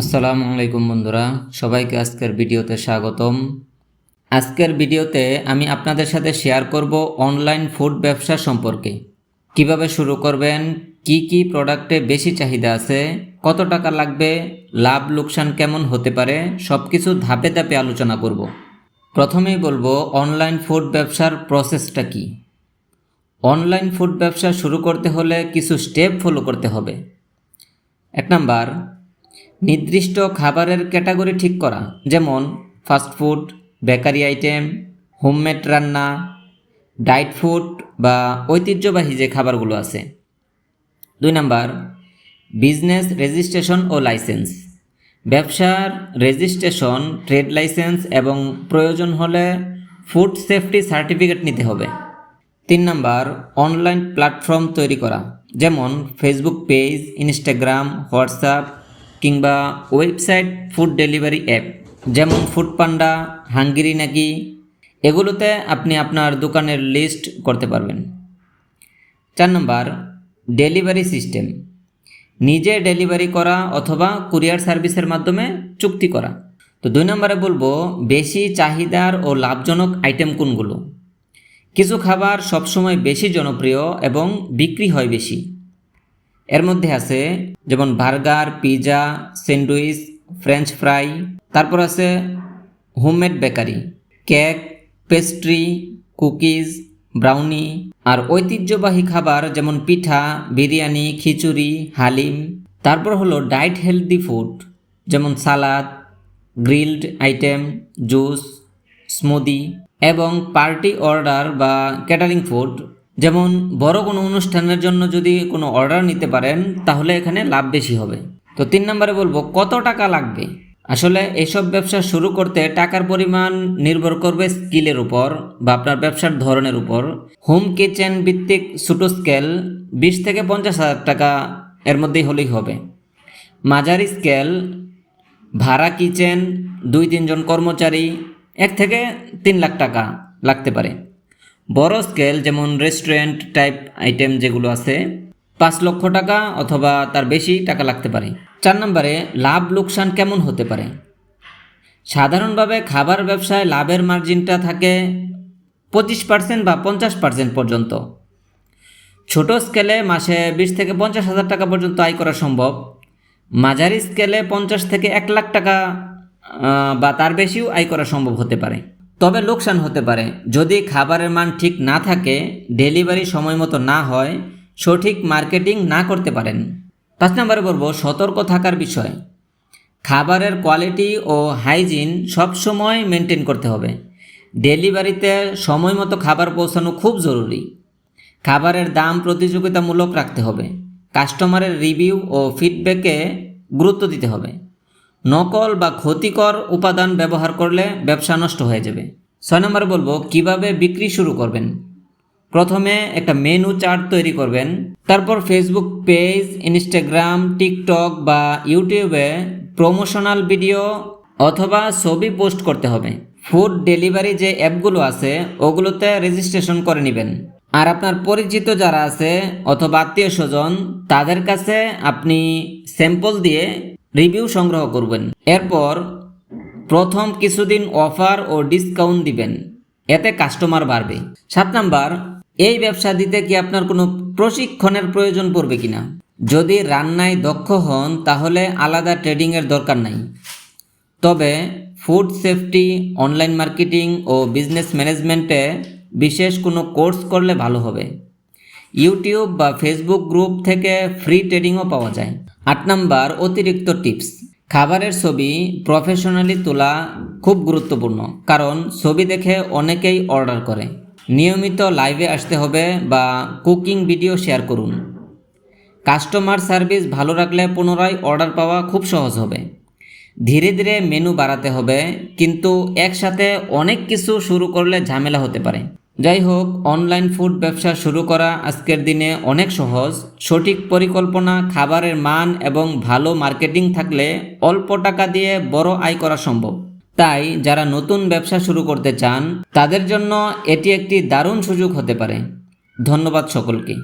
আসসালামু আলাইকুম বন্ধুরা, সবাইকে আজকের ভিডিওতে স্বাগতম। আজকের ভিডিওতে আমি আপনাদের সাথে শেয়ার করব অনলাইন ফুড ব্যবসা সম্পর্কে। কীভাবে শুরু করবেন, কি কি প্রোডাক্টে বেশি চাহিদা আছে, কত টাকা লাগবে, লাভ, লোকসান কেমন হতে পারে সব কিছু ধাপে ধাপে আলোচনা করব। প্রথমেই বলব, অনলাইন ফুড ব্যবসার প্রসেসটা কি? অনলাইন ফুড ব্যবসা শুরু করতে হলে কিছু স্টেপ ফলো করতে হবে। এক নাম্বার নির্দিষ্ট খাবারের ক্যাটাগরি ঠিক করা, যেমন fast food bakery item, homemade রান্না, ডায়েট ফুড বা ঐতিহ্যবাহী যে খাবারগুলো আছে। দুই নাম্বার, বিজনেস রেজিস্ট্রেশন ও লাইসেন্স। ব্যবসার রেজিস্ট্রেশন, ট্রেড লাইসেন্স এবং প্রয়োজন হলে ফুড সেফটি সার্টিফিকেট নিতে হবে। তিন নাম্বার, অনলাইন প্ল্যাটফর্ম তৈরি করা, যেমন ফেসবুক পেজ, ইনস্টাগ্রাম, হোয়াটসঅ্যাপ কিংবা ওয়েবসাইট ফুড ডেলিভারি অ্যাপ, যেমন ফুড পান্ডা, হাঙ্গিরি নাকি, এগুলোতে আপনি আপনার দোকানের লিস্ট করতে পারবেন। চার নম্বর, ডেলিভারি সিস্টেম। নিজে ডেলিভারি করা অথবা কুরিয়ার সার্ভিসের মাধ্যমে চুক্তি করা। তো দুই নম্বরে বলব, বেশি চাহিদার ও লাভজনক আইটেম কোনগুলো? কিছু খাবার সবসময় বেশি জনপ্রিয় এবং বিক্রি হয় বেশি। এর মধ্যে আছে যেমন burger pizza sandwich, French fry, তারপর আছে homemade bakery, cake, pastry, cookies, brownie আর ঐতিহ্যবাহী খাবার যেমন পিঠা, বিরিয়ানি, খিচুড়ি, হালিম। তারপর হলো ডায়েট হেলদি ফুড, যেমন salad, grilled item, juice, smoothie এবং পার্টি অর্ডার বা ক্যাটারিং ফুড। যেমন, বড় কোনো অনুষ্ঠানের জন্য যদি কোনো অর্ডার নিতে পারেন, তাহলে এখানে লাভ বেশি হবে। তো তিন নম্বরে বলব, কত টাকা লাগবে? আসলে এসব ব্যবসা শুরু করতে টাকার পরিমাণ নির্ভর করবে স্কিলের উপর বা আপনার ব্যবসার ধরনের উপর। হোম কিচেন ভিত্তিক ছোটো স্কেল বিশ থেকে পঞ্চাশ হাজার টাকা এর মধ্যেই হলেই হবে। মাঝারি স্কেল, ভাড়া কিচেন দুই তিনজন কর্মচারী, এক থেকে তিন লাখ টাকা লাগতে পারে। বড় স্কেল যেমন রেস্টুরেন্ট টাইপ আইটেম যেগুলো আছে, পাঁচ লক্ষ টাকা অথবা তার বেশি টাকা লাগতে পারে। চার নম্বরে, লাভ লোকসান কেমন হতে পারে? সাধারণভাবে খাবার ব্যবসায় লাভের মার্জিনটা থাকে পঁচিশ পার্সেন্ট বা পঞ্চাশ পার্সেন্ট পর্যন্ত। ছোট স্কেলে মাসে বিশ থেকে পঞ্চাশ হাজার টাকা পর্যন্ত আয় করা সম্ভব। মাঝারি স্কেলে পঞ্চাশ থেকে এক লাখ টাকা বা তার বেশিও আয় করা সম্ভব হতে পারে। তবে লোকসান হতে পারে। যদি খাবারের মান ঠিক না থাকে, ডেলিভারি সময় মতো না হয়, সঠিক মার্কেটিং না করতে পারেন। পাঁচ নম্বরে বলব, সতর্ক থাকার বিষয়। খাবারের কোয়ালিটি ও হাইজিন সবসময় মেনটেন করতে হবে। ডেলিভারিতে সময় মতো খাবার পৌঁছানো খুব জরুরি। খাবারের দাম প্রতিযোগিতামূলক রাখতে হবে। কাস্টমারের রিভিউ ও ফিডব্যাকে গুরুত্ব দিতে হবে। নকল বা ক্ষতিকর উপাদান ব্যবহার করলে ব্যবসা নষ্ট হয়ে যাবে। ছয় নম্বরে বলব, কীভাবে বিক্রি শুরু করবেন? প্রথমে একটা মেনু চার্ট তৈরি করবেন। তারপর ফেসবুক পেজ ইনস্টাগ্রাম টিকটক বা ইউটিউবে প্রমোশনাল ভিডিও অথবা ছবি পোস্ট করতে হবে। ফুড ডেলিভারি যে অ্যাপগুলো আছে, ওগুলোতে রেজিস্ট্রেশন করে নেবেন। আর আপনার পরিচিত যারা আছে অথবা আত্মীয় স্বজন, তাদের কাছে আপনি স্যাম্পল দিয়ে রিভিউ সংগ্রহ করবেন। এরপর প্রথম কিছুদিন অফার ও ডিসকাউন্ট দিবেন। এতে কাস্টমার বাড়বে। সাত নাম্বার, এই ব্যবসা দিতে কি আপনার কোনো প্রশিক্ষণের প্রয়োজন পড়বে কিনা? যদি রান্নায় দক্ষ হন, তাহলে আলাদা ট্রেডিংয়ের দরকার নাই। তবে ফুড সেফটি, অনলাইন মার্কেটিং ও বিজনেস ম্যানেজমেন্টে বিশেষ কোনো কোর্স করলে ভালো হবে। ইউটিউব বা ফেসবুক গ্রুপ থেকে ফ্রি ট্রেডিংও পাওয়া যায়। আট নাম্বার, অতিরিক্ত টিপস। খাবারের ছবি প্রফেশনালি তোলা খুব গুরুত্বপূর্ণ, কারণ ছবি দেখে অনেকেই অর্ডার করে। নিয়মিত লাইভে আসতে হবে বা কুকিং ভিডিও শেয়ার করুন। কাস্টমার সার্ভিস ভালো রাখলে পুনরায় অর্ডার পাওয়া খুব সহজ হবে। ধীরে ধীরে মেনু বাড়াতে হবে, কিন্তু একসাথে অনেক কিছু শুরু করলে ঝামেলা হতে পারে। যাই হোক অনলাইন ফুড ব্যবসা শুরু করা আজকের দিনে অনেক সহজ। সঠিক পরিকল্পনা, খাবারের মান এবং ভালো মার্কেটিং থাকলে অল্প টাকা দিয়ে বড় আয় করা সম্ভব। তাই যারা নতুন ব্যবসা শুরু করতে চান, তাদের জন্য এটি একটি দারুণ সুযোগ হতে পারে। ধন্যবাদ সকলকে।